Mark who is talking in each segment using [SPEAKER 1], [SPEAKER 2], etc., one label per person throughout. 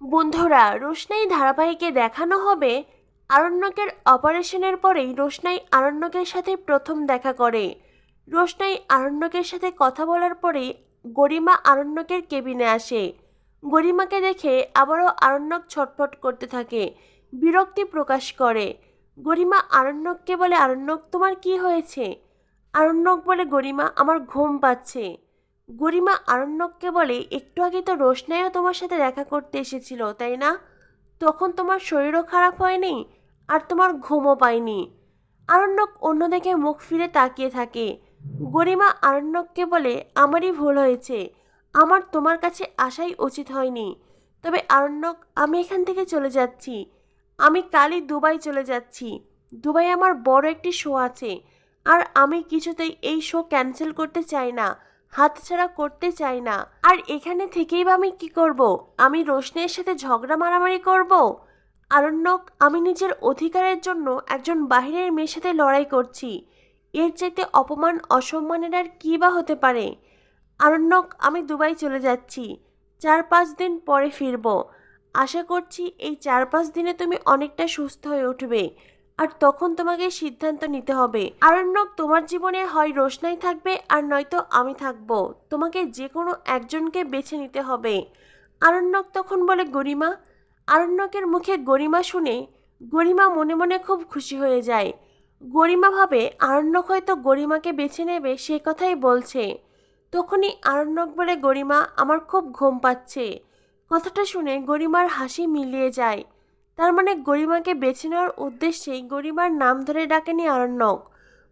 [SPEAKER 1] বন্ধুরা, রোশনাই ধারাবাহিকে দেখানো হবে। আরণ্যকের অপারেশনের পরেই রোশনাই আরণ্যকের সাথে প্রথম দেখা করে। রোশনাই আরণ্যকের সাথে কথা বলার পরেই গরিমা আরণ্যকের কেবিনে আসে। গরিমাকে দেখে আবারও আরণ্যক ছটফট করতে থাকে, বিরক্তি প্রকাশ করে। গরিমা, আরণ্যককে বলে, আরণ্যক, তোমার কি হয়েছে? আরণ্যক বলে, গরিমা, আমার ঘুম পাচ্ছে। গরিমা আরণ্যককে বলে, একটু আগে তো রোশনাইও তোমার সাথে দেখা করতে এসেছিল, তাই না? তখন তোমার শরীরও খারাপ হয়নি আর তোমার ঘুমও পায়নি। আরণ্যক অন্যদিকে মুখ ফিরে তাকিয়ে থাকে। গরিমা আরণ্যককে বলে, আমারই ভুল হয়েছে। আমার তোমার কাছে আসাই উচিত হয়নি। তবে আরণ্যক, আমি এখান থেকে চলে যাচ্ছি। আমি কালই দুবাই চলে যাচ্ছি। দুবাই আমার বড় একটি শো আছে। আর আমি কিছুতেই এই শো ক্যান্সেল করতে চাই না। হাতছাড়া করতে চাই না। আর এখানে থেকেই বা আমি কি করব? আমি রোশনের সাথে ঝগড়া মারামারি করব? আরণ্যক, আমি নিজের অধিকারের জন্য একজন বাহিরের মেয়ের সাথে লড়াই করছি। এর চাইতে অপমান, অসম্মানের আর কী বা হতে পারে? আরণ্যক, আমি দুবাই চলে যাচ্ছি। চার পাঁচ দিন পরে ফিরব। আশা করছি এই চার পাঁচ দিনে তুমি অনেকটা সুস্থ হয়ে উঠবে। আর তখন তোমাকে সিদ্ধান্ত নিতে হবে। আরণ্যক তোমার জীবনে হয় রোশনাই থাকবে আর নয়তো আমি থাকব। তোমাকে যে কোনো একজনকে বেছে নিতে হবে। আরণ্যক তখন বলে, গরিমা। আরণ্যকের মুখে গরিমা শুনে গরিমা মনে মনে খুব খুশি হয়ে যায়। গরিমা ভাবে আরণ্যক হয়তো গরিমাকে বেছে নেবে, সে কথাই বলছে। তখনই আরণ্যক বলে, গরিমা, আমার খুব ঘুম পাচ্ছে। কথাটা শুনে গরিমার হাসি মিলিয়ে যায়। তার মানে গরিমাকে বেছে নেওয়ার উদ্দেশ্যেই গরিমার নাম ধরে ডাকেনি আরণ্যক।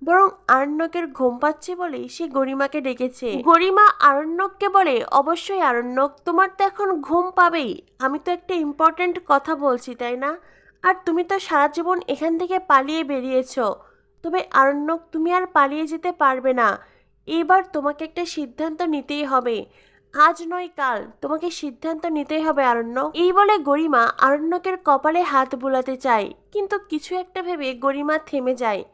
[SPEAKER 1] বরং আরণ্যকের ঘুম পাচ্ছে বলেই সে গরিমাকে ডেকেছে। গরিমা আরণ্যককে বলে, অবশ্যই আরণ্যক, তোমার তো এখন ঘুম পাবেই। আমি তো একটা ইম্পর্ট্যান্ট কথা বলছি, তাই না? আর তুমি তো সারা জীবন এখান থেকে পালিয়ে বেরিয়েছ। তবে আরণ্যক, তুমি আর পালিয়ে যেতে পারবে না। এবার তোমাকে একটা সিদ্ধান্ত নিতেই হবে। আজ নয় কাল। তোমাকে সিদ্ধান্ত নিতেই হবে আরণ্যক এই বলে গরিমা আরণ্যকের কপালে হাত বুলাতে চায়। কিন্তু কিছু একটা ভেবে গরিমা থেমে যায়।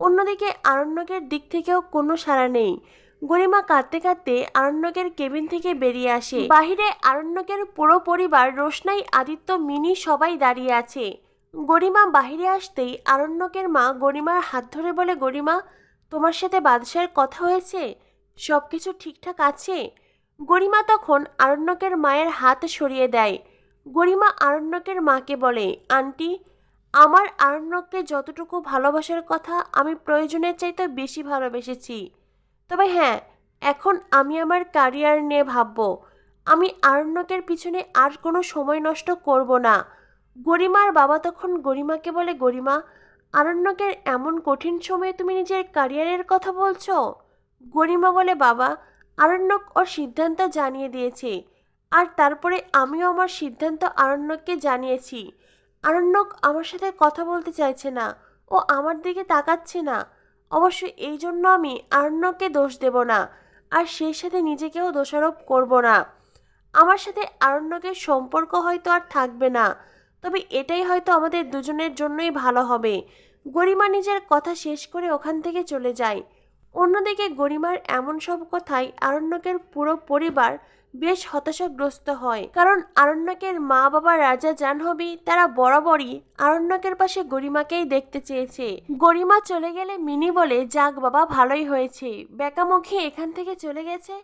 [SPEAKER 1] অন্যদিকে আরণ্যকের দিক থেকেও কোনো সাড়া নেই। গরিমা কাঁদতে কাঁদতে আরণ্যকের কেবিন থেকে বেরিয়ে আসে। বাহিরে আরণ্যকের পুরো পরিবার, রোশনাই, আদিত্য, মিনি সবাই দাঁড়িয়ে আছে। গরিমা বাহিরে আসতেই আরণ্যকের মা গরিমার হাত ধরে বলে, গরিমা, তোমার সাথে বাদশার কথা হয়েছে? সব কিছু ঠিকঠাক আছে? গরিমা তখন আরণ্যকের মায়ের হাত সরিয়ে দেয়। গরিমা আরণ্যকের মাকে বলে, আন্টি, আমার আরণ্যককে যতটুকু ভালোবাসার কথা আমি প্রয়োজনের চাইতে বেশি ভালোবেসেছি। তবে হ্যাঁ এখন আমি আমার ক্যারিয়ার নিয়ে ভাববো। আমি আরণ্যকের পিছনে আর কোনো সময় নষ্ট করব না। গরিমার বাবা তখন গরিমাকে বলে, গরিমা, আরণ্যকের এমন কঠিন সময়ে তুমি নিজের ক্যারিয়ারের কথা বলছো? গরিমা বলে, বাবা আরণ্যক ওর সিদ্ধান্ত জানিয়ে দিয়েছে। আর তারপরে আমিও আমার সিদ্ধান্ত আরণ্যককে জানিয়েছি। আরণ্যক আমার সাথে কথা বলতে চাইছে না। ও আমার দিকে তাকাচ্ছে না। অবশ্য এই জন্য আমি আরণ্যককে দোষ দেব না। আর সেই সাথে নিজেকেও দোষারোপ করব না। আমার সাথে আরণ্যকের সম্পর্ক হয়তো আর থাকবে না। তবে এটাই হয়তো আমাদের দুজনের জন্যই ভালো হবে। গরিমা নিজের কথা শেষ করে ওখান থেকে চলে যায়। অন্যদিকে গরিমার এমন সব কথাই আরণ্যকের পুরো পরিবার বেশ হতাশাগ্রস্ত হয়। কারণ আরণ্যকের মা বাবা রাজা জাহ্নবী তারা বরাবরই আরণ্যকের পাশে গরিমাকেই দেখতে চেয়েছে। গরিমা চলে গেলে মিনি বলে, যাক বাবা, ভালোই হয়েছে। বেকামুখী এখান থেকে চলে গেছে।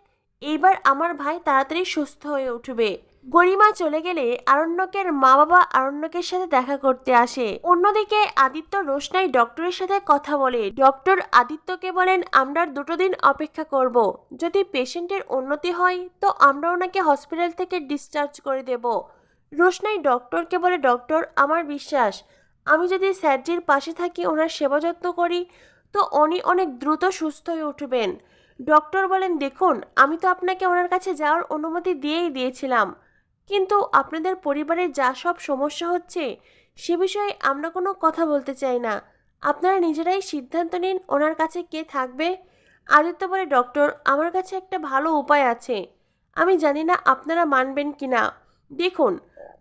[SPEAKER 1] এইবার আমার ভাই তাড়াতাড়ি সুস্থ হয়ে উঠবে। গরিমা চলে গেলে আরণ্যকের মা বাবা আরণ্যকের সাথে দেখা করতে আসে। অন্যদিকে আদিত্য রোশনাই ডক্টরের সাথে কথা বলে। ডক্টর আদিত্যকে বলেন, আমরা দুটো দিন অপেক্ষা করব। যদি পেশেন্টের উন্নতি হয়, তো আমরা ওনাকে হসপিটাল থেকে ডিসচার্জ করে দেব। রোশনাই ডক্টরকে বলে, ডক্টর, আমার বিশ্বাস, আমি যদি স্যারজির পাশে থাকি, ওনার সেবা যত্ন করি, তো উনি অনেক দ্রুত সুস্থ হয়ে উঠবেন। ডক্টর বলেন, দেখুন, আমি তো আপনাকে ওনার কাছে যাওয়ার অনুমতি দিয়েই দিয়েছিলাম। কিন্তু আপনাদের পরিবারের যা সব সমস্যা হচ্ছে, সে বিষয়ে আমরা কোনো কথা বলতে চাই না। আপনারা নিজেরাই সিদ্ধান্ত নিন ওনার কাছে কে থাকবে। আদিত্য বলে ডক্টর, আমার কাছে একটা ভালো উপায় আছে। আমি জানি না আপনারা মানবেন কি না দেখুন,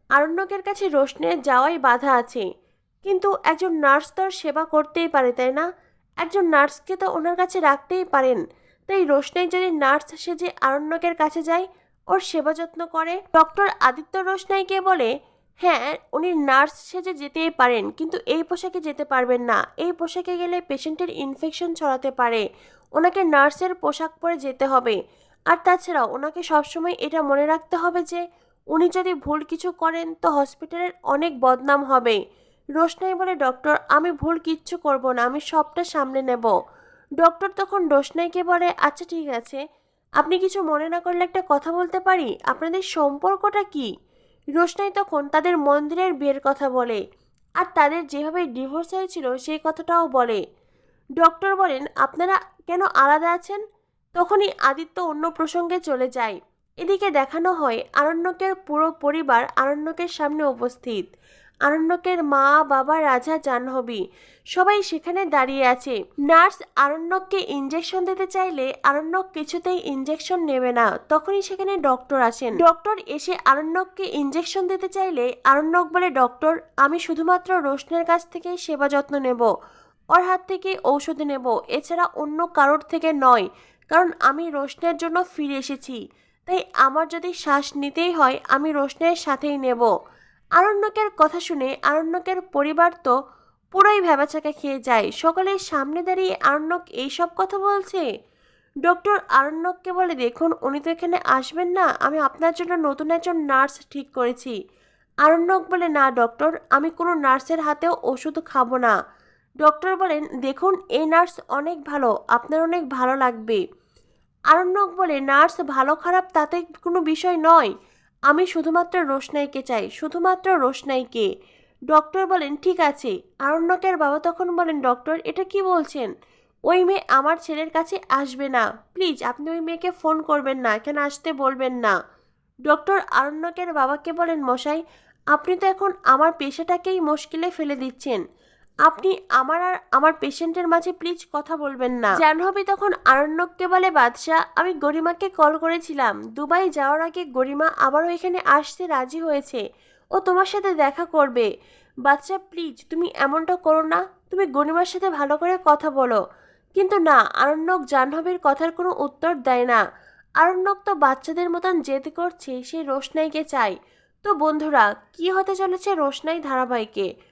[SPEAKER 1] আরণ্যকের কাছে রোশনের যাওয়াই বাধা আছে। কিন্তু একজন নার্স তো সেবা করতেই পারে, তাই না? একজন নার্সকে তো ওনার কাছে রাখতেই পারেন। তাই রোশনাই যদি নার্স সেজে আরণ্যকের কাছে যায় ওর সেবা যত্ন করে। ডক্টর আদিত্য রোশনাইকে বলে হ্যাঁ উনি নার্স সেজে যেতেই পারেন, কিন্তু এই পোশাকে যেতে পারবেন না। এই পোশাকে গেলে পেশেন্টের ইনফেকশন ছড়াতে পারে। ওনাকে নার্সের পোশাক পরে যেতে হবে। আর তাছাড়া ওনাকে সবসময় এটা মনে রাখতে হবে যে, উনি যদি ভুল কিছু করেন তো হসপিটালের অনেক বদনাম হবে। রোশনাই বলে, ডক্টর, আমি ভুল কিচ্ছু করব না, আমি সবটা সামনে নেব। ডক্টর তখন রোশনাইকে বলে আচ্ছা ঠিক আছে। আপনি কিছু মনে না করলে একটা কথা বলতে পারি? আপনাদের সম্পর্কটা কি? রোশনাই তখন তাদের মন্দিরের বিয়ের কথা বলে আর তাদের যেভাবে ডিভোর্স হয়েছিল সেই কথাটাও বলে। ডক্টর বলেন, আপনারা কেন আলাদা আছেন? তখনই আদিত্য অন্য প্রসঙ্গে চলে যায়। এদিকে দেখানো হয় আরণ্যকের পুরো পরিবার আরণ্যকের সামনে উপস্থিত। আরণ্যকের মা, বাবা, রাজা, জাহ্নবী সবাই সেখানে দাঁড়িয়ে আছে। নার্স আরণ্যককে ইঞ্জেকশন দিতে চাইলে আরণ্যক কিছুতেই ইঞ্জেকশন নেবে না। তখনই সেখানে ডক্টর আসেন। ডক্টর এসে আরণ্যককে ইঞ্জেকশন দিতে চাইলে আরণ্যক বলে, ডক্টর, আমি শুধুমাত্র রোশনের কাছ থেকেই সেবা যত্ন নেব। ওর হাত থেকে ঔষধ নেব। এছাড়া অন্য কারোর থেকে নয়, কারণ আমি রোশনের জন্য ফিরে এসেছি। তাই আমার যদি শ্বাস নিতেই হয়, আমি রোশনের সাথেই নেব। আরণ্যকের কথা শুনে আরণ্যকের পরিবার তো পুরোই ভেবাচাকা খেয়ে যায়। সকলের সামনে দাঁড়িয়ে আরণ্যক এইসব কথা বলছে? ডক্টর আরণ্যককে বলে, দেখুন, উনি তো এখানে আসবেন না। আমি আপনার জন্য নতুন একজন নার্স ঠিক করেছি। আরণ্যক বলে, না, ডক্টর, আমি কোনো নার্সের হাতেও ওষুধ খাব না। ডক্টর বলেন, দেখুন, এই নার্স অনেক ভালো, আপনার অনেক ভালো লাগবে। আরণ্যক বলে, নার্স ভালো খারাপ তাতে কোনো বিষয় নয়। আমি শুধুমাত্র রোশনাইকে চাই, শুধুমাত্র রোশনাইকে। ডক্টর বলেন, ঠিক আছে। আরণ্যকের বাবা তখন বলেন, ডক্টর, এটা কি বলছেন? ওই মেয়ে আমার ছেলের কাছে আসবে না। প্লিজ, আপনি ওই মেয়েকে ফোন করবেন না, কেন আসতে বলবেন না? ডক্টর আরণ্যকের বাবাকে বলেন, মশাই, আপনি তো এখন আমার পেশাটাকেই মুশকিলে ফেলে দিচ্ছেন। আপনি আমার আর আমার পেশেন্টের মাঝে প্লিজ কথা বলবেন না। জাহ্নবী তখন আরণ্যককে বলে, বাদশাহ, আমি গরিমাকে কল করেছিলাম। দুবাই যাওয়ার আগে গরিমা আবারও এখানে আসতে রাজি হয়েছে। ও তোমার সাথে দেখা করবে। বাচ্চা প্লিজ তুমি এমনটা করো না। তুমি গরিমার সাথে ভালো করে কথা বলো। কিন্তু না, আরণ্যক জাহ্নবীর কথার কোনো উত্তর দেয় না। আরণ্যক তো বাচ্চাদের মতন জেদ করছে, সে রোশনাইকে চায়। তো বন্ধুরা, কি হতে চলেছে রোশনাই ধারাবাহিকে?